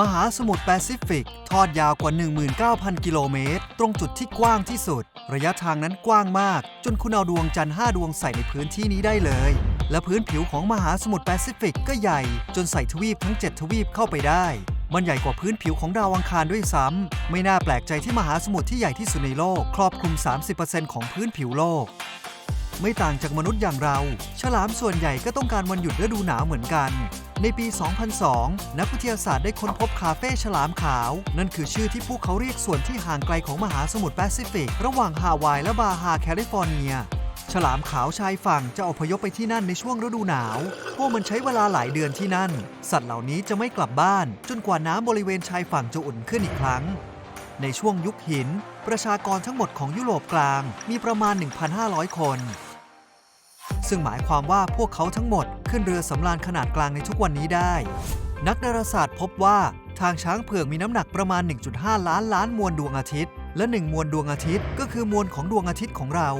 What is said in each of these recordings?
มหาสมุทรแปซิฟิก ทอดยาวกว่า 19,000 กิโลเมตร ตรงจุดที่กว้างที่สุด ระยะทางนั้นกว้างมาก จนคุณเอาดวงจันทร์5ดวงใส่ในพื้นที่นี้ได้เลย และพื้นผิวของมหาสมุทรแปซิฟิกก็ใหญ่ จนใส่ทวีปทั้ง 7 ทวีปเข้าไปได้ มันใหญ่กว่าพื้นผิวของดาวอังคารด้วยซ้ำ ไม่น่าแปลกใจที่มหาสมุทรที่ใหญ่ที่สุดในโลก ครอบคลุม 30%ของพื้นผิวโลก ไม่ต่างจากมนุษย์อย่างเรา ฉลามส่วนใหญ่ก็ต้องการวันหยุดฤดูหนาวเหมือนกัน ในปี 2002 นักวิทยาศาสตร์ได้ค้นพบคาเฟ่ฉลามขาว นั่นคือชื่อที่พวกเขาเรียกส่วนที่ห่างไกลของมหาสมุทรแปซิฟิก ระหว่างฮาวายและบาฮาแคลิฟอร์เนีย ฉลามขาวชายฝั่งจะอพยพไปที่นั่นในช่วงฤดูหนาวพราะมันใช้เวลาหลายเดือนที่นั่น สัตว์เหล่านี้จะไม่กลับบ้าน จนกว่าน้ำบริเวณชายฝั่งจะอุ่นขึ้นอีกครั้งในช่วงยุคหิน ประชากรทั้งหมดของยุโรปกลางมีประมาณ 1,500 คน ซึ่งหมายความว่าพวกเขาทั้งหมดขึ้นเรือสำราญขนาดกลางในทุกวันนี้ได้ นักดาราศาสตร์พบว่าทางช้างเผือกมีน้ำหนักประมาณ 1.5 ล้านล้านมวลดวงอาทิตย์ และ 1 มวลดวงอาทิตย์ ก็คือมวลของดวงอาทิตย์ของเรา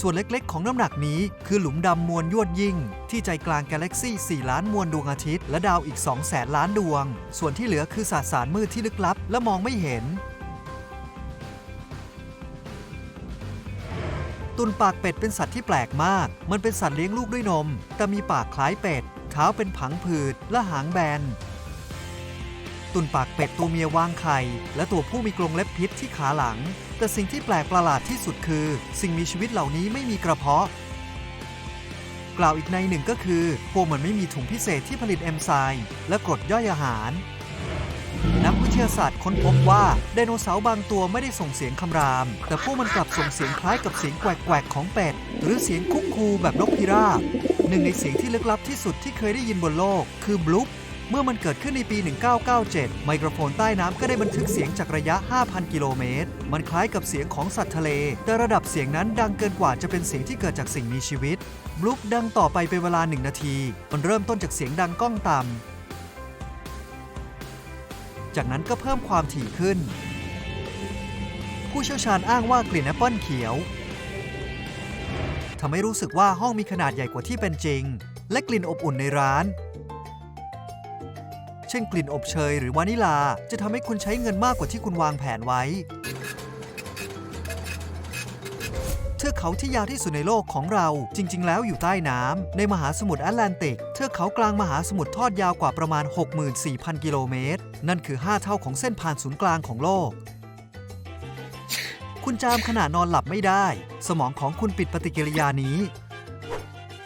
ส่วนเล็กๆ ของน้ำหนักนี้คือหลุมดำมวลยวดยิ่ง ที่ใจกลางกาแล็กซี่ 4 ล้านมวลดวงอาทิตย์ และดาวอีก2แสนล้านดวง ส่วนที่เหลือคือสสารมืดที่ลึกลับ และมองไม่เห็น ตุนปากเป็ดเป็นสัตว์ที่แปลกมาก มันเป็นสัตว์เลี้ยงลูกด้วยนม แต่มีปากคล้ายเป็ดเท้าเป็นผังผืดและหางแบน ตุนปากเป็ดตัวเมียวางไข่ และตัวผู้มีกรงเล็บพิษที่ขาหลัง แต่สิ่งที่แปลกประหลาดที่สุดคือ สิ่งมีชีวิตเหล่านี้ไม่มีกระเพาะ กล่าวอีกในหนึ่งก็คือพวกมันไม่มีถุงพิเศษที่ผลิตเอนไซม์และกรดย่อยอาหาร นักวิทยาศาสตร์ค้นพบว่าไดโนเสาร์บางตัวไม่ได้ส่งเสียงคำราม แต่พวกมันกลับส่งเสียงคล้ายกับเสียงแกวกๆของเป็ด หรือเสียงคุกคูแบบนกพิราบหนึ่งในเสียงที่ลึกลับที่สุดที่เคยได้ยินบนโลก คือบลูปเมื่อมันเกิดขึ้นในปี 1997 ไมโครโฟนใต้น้ำก็ได้บันทึกเสียงจากระยะ 5,000 กิโลเมตร มันคล้ายกับเสียงของสัตว์ทะเล แต่ระดับเสียงนั้นดังเกินกว่าจะเป็นเสียงที่เกิดจากสิ่งมีชีวิต บลูปดังต่อไปเป็นเวลา 1 นาที มันเริ่มต้นจากเสียงดังก้องต่ำ จากนั้นก็เพิ่มความถี่ขึ้น ผู้เชี่ยวชาญอ้างว่ากลิ่นแอปเปิลเขียวทำให้รู้สึกว่าห้องมีขนาดใหญ่กว่าที่เป็นจริง และกลิ่นอบอุ่นในร้าน เช่นกลิ่นอบเชยหรือวานิลาจะทำให้คุณใช้เงินมากกว่าที่คุณวางแผนไว้ ทือกเขาที่ยาวที่สุดในโลกของเรา จริง ๆ แล้วอยู่ใต้น้ำในมหาสมุทรแอตแลนติก เทือกเขากลางมหาสมุทรทอดยาวกว่าประมาณ 64,000 กิโลเมตร นั่นคือ 5 เท่าของเส้นผ่านศูนย์กลางของโลก คุณจามขณะนอนหลับไม่ได้ สมองของคุณปิดปฏิกิริยานี้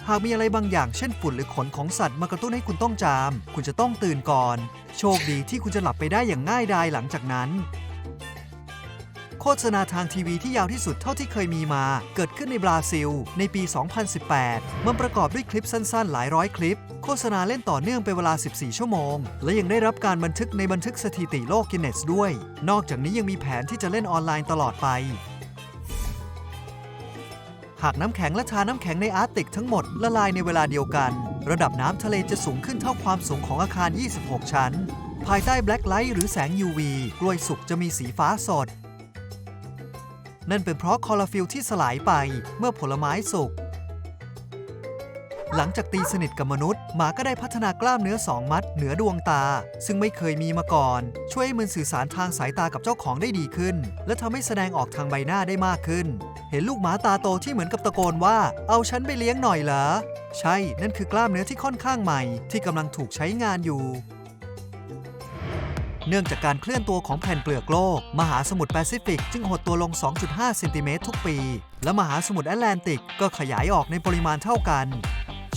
หากมีอะไรบางอย่างเช่นฝุ่นหรือขนของสัตว์มากระตุ้นให้คุณต้องจาม คุณจะต้องตื่นก่อน โชคดีที่คุณจะหลับไปได้อย่างง่ายดายหลังจากนั้น โฆษณาทางทีวีที่ยาวที่สุดเท่าที่เคยมีมา เกิดขึ้นในบราซิล ในปี 2018 มันประกอบด้วยคลิปสั้นๆ หลายร้อยคลิป โฆษณาเล่นต่อเนื่องเป็นเวลา 14 ชั่วโมง และยังได้รับการบันทึกในบันทึกสถิติโลกกินเนสด้วย นอกจากนี้ยังมีแผนที่จะเล่นออนไลน์ตลอดไปหากน้ำแข็งและชาน้ำแข็งในอาร์กติกทั้งหมดละลายในเวลาเดียวกัน ระดับน้ำทะเลจะสูงขึ้นเท่าความสูงของอาคาร 26 ชั้น ภายใต้แบล็คไลท์หรือแสง UV กล้วยสุกจะมีสีฟ้าสด นั่นเป็นเพราะคลอโรฟิลที่สลายไปเมื่อผลไม้สุก หลังจากตีสนิทกับมนุษย์ หมาก็ได้พัฒนากล้ามเนื้อสองมัดเหนือดวงตา ซึ่งไม่เคยมีมาก่อน ช่วยให้มันสื่อสารทางสายตากับเจ้าของได้ดีขึ้น และทำให้แสดงออกทางใบหน้าได้มากขึ้น เห็นลูกหมาตาโตที่เหมือนกับตะโกนว่า เอาฉันไปเลี้ยงหน่อยเหรอ ใช่ นั่นคือกล้ามเนื้อที่ค่อนข้างใหม่ ที่กำลังถูกใช้งานอยู่ เนื่องจากการเคลื่อนตัวของแผ่นเปลือกโลก มหาสมุทรแปซิฟิกจึงหดตัวลง 2.5เซนติเมตรทุกปี และมหาสมุทรแอตแลนติกก็ขยายออกในปริมาณเท่ากัน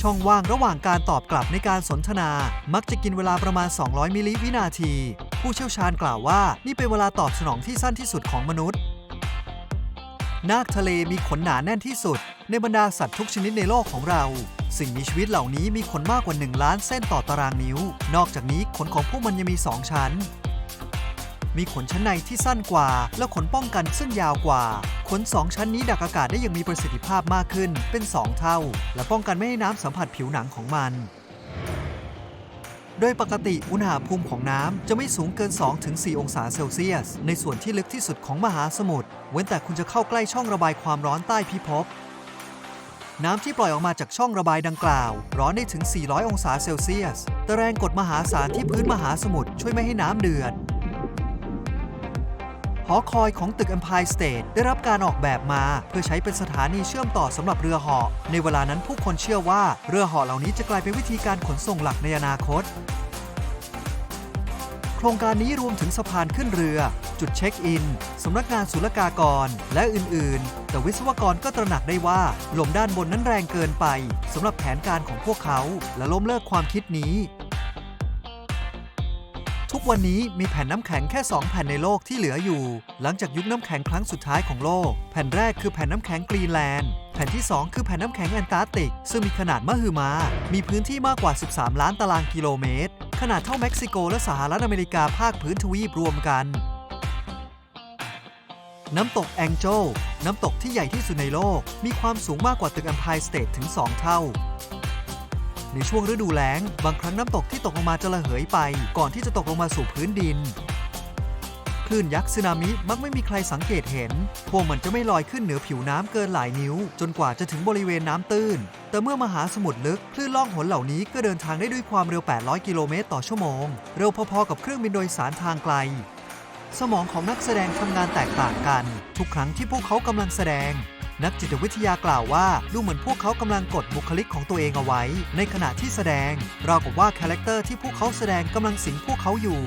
ช่องว่างระหว่างการตอบกลับในการสนทนา มักจะกินเวลาประมาณ 200 มิลลิวินาที ผู้เชี่ยวชาญกล่าวว่านี่เป็นเวลาตอบสนองที่สั้นที่สุดของมนุษย์ นาคทะเลมีขนหนาแน่นที่สุด ในบรรดาสัตว์ทุกชนิดในโลกของเรา สิ่งมีชีวิตเหล่านี้มีขนมากกว่า 1 ล้านเส้นต่อตารางนิ้ว นอกจากนี้ขนของพวกมันยังมี 2 ชั้น มีขนชั้นในที่สั้นกว่า และขนป้องกันซึ่งยาวกว่า ขน 2 ชั้นนี้ดักอากาศได้อย่างมีประสิทธิภาพมากขึ้นเป็น 2 เท่า และป้องกันไม่ให้น้ำสัมผัสผิวหนังของมัน โดยปกติอุณหภูมิของน้ำจะไม่สูงเกิน 2-4 องศาเซลเซียส ในส่วนที่ลึกที่สุดของมหาสมุทรเว้นแต่คุณจะเข้าใกล้ช่องระบายความร้อนใต้พิภพ น้ำที่ปล่อยออกมาจากช่องระบายดังกล่าว ร้อนได้ถึง 400 องศาเซลเซียส แต่แรงกดมหาศาลที่พื้นมหาสมุทรช่วยไม่ให้น้ำเดือด หอคอยของตึก Empire State ได้รับการออกแบบมา เพื่อใช้เป็นสถานีเชื่อมต่อสำหรับเรือเหาะ ในเวลานั้นผู้คนเชื่อว่าเรือเหาะเหล่านี้จะกลายเป็นวิธีการขนส่งหลักในอนาคต โครงการนี้รวมถึงสะพานขึ้นเรือ จุดเช็คอิน สำนักงานศุลกากร และอื่น ๆ แต่วิศวกรก็ตระหนักได้ว่า ลมด้านบนนั้นแรงเกินไปสำหรับแผนการของพวกเขา และล้มเลิกความคิดนี้ ทุกวันนี้มีแผ่นน้ำแข็งแค่ 2 แผ่นในโลกที่เหลืออยู่ หลังจากยุคน้ำแข็งครั้งสุดท้ายของโลก แผ่นแรกคือแผ่นน้ำแข็งกรีนแลนด์แผ่นที่ 2 คือแผ่นน้ำแข็งแอนตาร์กติก ซึ่งมีขนาดมหึมา มีพื้นที่มากกว่า 13 ล้านตารางกิโลเมตร ขนาดเท่าเม็กซิโกและสหรัฐอเมริกาภาคพื้นทวีปรวมกัน น้ำตกแองเจลน้ำตกที่ใหญ่ที่สุดในโลก มีความสูงมากกว่าตึก Empire State ถึง 2 เท่า ในช่วงฤดูแล้ง บางครั้งน้ำตกที่ตกลงมาจะระเหยไป ก่อนที่จะตกลงมาสู่พื้นดิน คลื่นยักษ์สึนามิมักไม่มีใครสังเกตเห็น พวกมันจะไม่ลอยขึ้นเหนือผิวน้ำเกินหลายนิ้ว จนกว่าจะถึงบริเวณน้ำตื้น แต่เมื่อมหาสมุทรลึก คลื่นล่องหนเหล่านี้ก็เดินทางได้ด้วยความเร็ว 800 กิโลเมตรต่อชั่วโมง เร็วพอๆกับเครื่องบินโดยสารทางไกล สมองของนักแสดงทำงานแตกต่างกัน ทุกครั้งที่พวกเขากำลังแสดง นักจิตวิทยากล่าวว่าดูเหมือนพวกเขากำลังกดบุคลิกของตัวเองเอาไว้ ในขณะที่แสดงราวกับว่าคาแรคเตอร์ที่พวกเขาแสดงกำลังสิงพวกเขาอยู่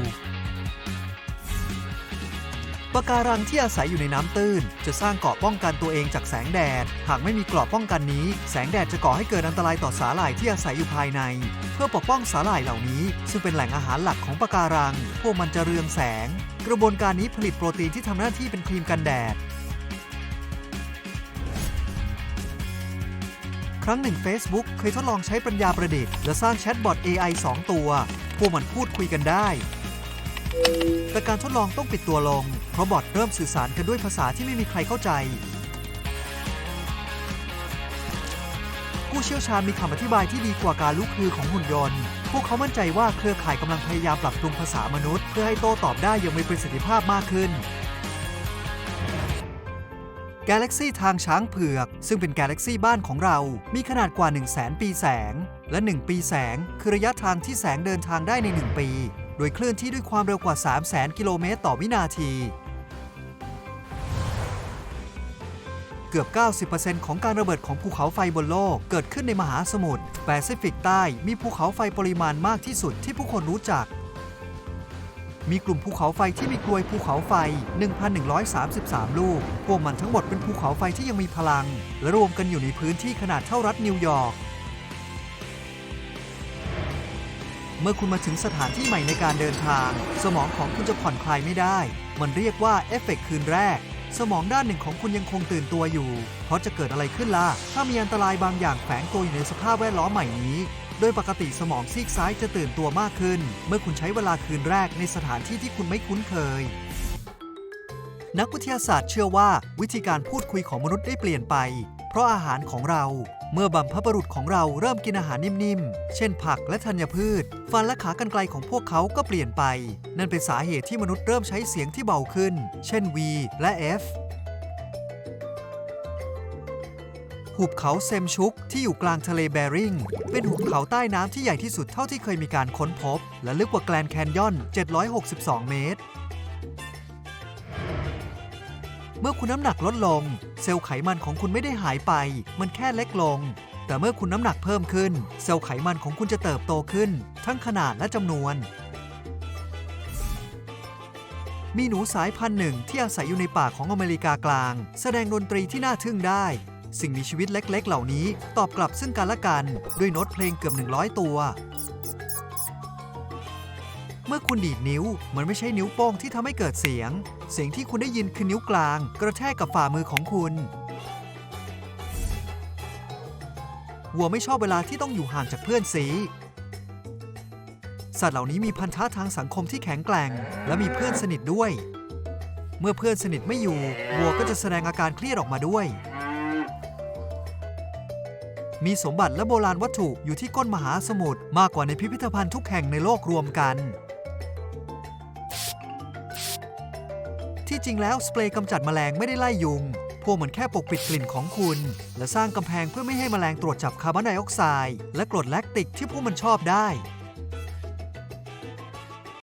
ปะการังที่อาศัยอยู่ในน้ำตื้น จะสร้างเกราะป้องกันตัวเองจากแสงแดด หากไม่มีเกราะป้องกันนี้ แสงแดดจะก่อให้เกิดอันตรายต่อสาหร่ายที่อาศัยอยู่ภายใน เพื่อปกป้องสาหร่ายเหล่านี้ ซึ่งเป็นแหล่งอาหารหลักของปะการัง พวกมันจะเรืองแสง กระบวนการนี้ผลิตโปรตีนที่ทำหน้าที่เป็นครีมกันแดด ครั้งหนึ่ง Facebook เคยทดลองใช้ปัญญาประดิษฐ์และสร้างแชทบอท AI 2 ตัว พวกมันพูดคุยกันได้ แต่การทดลองต้องปิดตัวลง เพราะบอทเริ่มสื่อสารกันด้วยภาษาที่ไม่มีใครเข้าใจ ผู้เชี่ยวชาญมีคำอธิบายที่ดีกว่าการลุกคือของหุ่นยนต์ พวกเขามั่นใจว่าเครือข่ายกำลังพยายามปรับปรุงภาษามนุษย์ เพื่อให้โต้ตอบได้อย่างมีประสิทธิภาพมากขึ้นกาแล็กซีทางช้างเผือก ซึ่งเป็นกาแล็กซีบ้านของเรา มีขนาดกว่า 1 0 0 0 0แสนปีแสง และ 1 ปีแสง คือระยะทางที่แสงเดินทางได้ใน 1 ปี โดยเคลื่อนที่ด้วยความเร็วกว่า 3 0 0 0 0 0 กิโลเมตรต่อวินาที กือบ 90%ของการระเบิดของภูเขาไฟบนโลก เกิดขึ้นในมหาสมุทรแปซิฟิกใต้มีภูเขาไฟปริมาณมากที่สุดที่ผู้คนรู้จัก มีกลุ่มภูเขาไฟที่มีกลวยภูเขาไฟ 1,133 ลูก พวกมันทั้งหมดเป็นภูเขาไฟที่ยังมีพลัง และรวมกันอยู่ในพื้นที่ขนาดเท่ารัฐนิวยอร์กเมื่อคุณมาถึงสถานที่ใหม่ในการเดินทาง สมองของคุณจะผ่อนคลายไม่ได้ มันเรียกว่าเอฟเฟกต์คืนแรก สมองด้านหนึ่งของคุณยังคงตื่นตัวอยู่ เพราะจะเกิดอะไรขึ้นล่ะ ถ้ามีอันตรายบางอย่างแฝงตัวอยู่ในสภาพแวดล้อมใหม่นี้ โดยปกติสมองซีกซ้ายจะตื่นตัวมากขึ้น เมื่อคุณใช้เวลาคืนแรกในสถานที่ที่คุณไม่คุ้นเคย นักวิทยาศาสตร์เชื่อว่าวิธีการพูดคุยของมนุษย์ได้เปลี่ยนไป เพราะอาหารของเรา เมื่อบัมพบรุษของเราเริ่มกินอาหารนิ่มๆ เช่นผักและธัญพืช ฟันและขากรรไกรของพวกเขาก็เปลี่ยนไป นั่นเป็นสาเหตุที่มนุษย์เริ่มใช้เสียงที่เบาขึ้น เช่น V และ F หุบเขาเซมชุกที่อยู่กลางทะเลแบริง เป็นหุบเขาใต้น้ำที่ใหญ่ที่สุดเท่าที่เคยมีการค้นพบ และลึกกว่าแกลนแคนยอน 762 เมตร เมื่อคุณน้ำหนักลดลง เซลล์ไขมันของคุณไม่ได้หายไป มันแค่เล็กลง แต่เมื่อคุณน้ำหนักเพิ่มขึ้น เซลล์ไขมันของคุณจะเติบโตขึ้น ทั้งขนาดและจำนวน มีหนูสายพันธุ์หนึ่งที่อาศัยอยู่ในป่าของอเมริกากลาง แสดงดนตรีที่น่าทึ่งได้ สิ่งมีชีวิตเล็กๆ เหล่านี้ ตอบกลับซึ่งกันและกัน ด้วยโน้ตเพลงเกือบ 100 ตัว เมื่อคุณดีดนิ้ว มันไม่ใช่นิ้วโป้งที่ทำให้เกิดเสียง เสียงที่คุณได้ยินคือนิ้วกลาง กระแทกกับฝ่ามือของคุณ วัวไม่ชอบเวลาที่ต้องอยู่ห่างจากเพื่อนสีสัตว์เหล่านี้มีพันธะทางสังคมที่แข็งแกร่ง และมีเพื่อนสนิทด้วย เมื่อเพื่อนสนิทไม่อยู่ วัวก็จะแสดงอาการเครียดออกมาด้วย มีสมบัติและโบราณวัตถุอยู่ที่ก้นมหาสมุทรมากกว่าในพิพิธภัณฑ์ทุกแห่งในโลกรวมกัน จริงแล้วสเปรย์กำจัดแมลงไม่ได้ไล่ยุง พวกมันแค่ปกปิดกลิ่นของคุณ และสร้างกำแพงเพื่อไม่ให้แมลงตรวจจับคาร์บอนไดออกไซด์และกรดแลคติกที่พวกมันชอบได้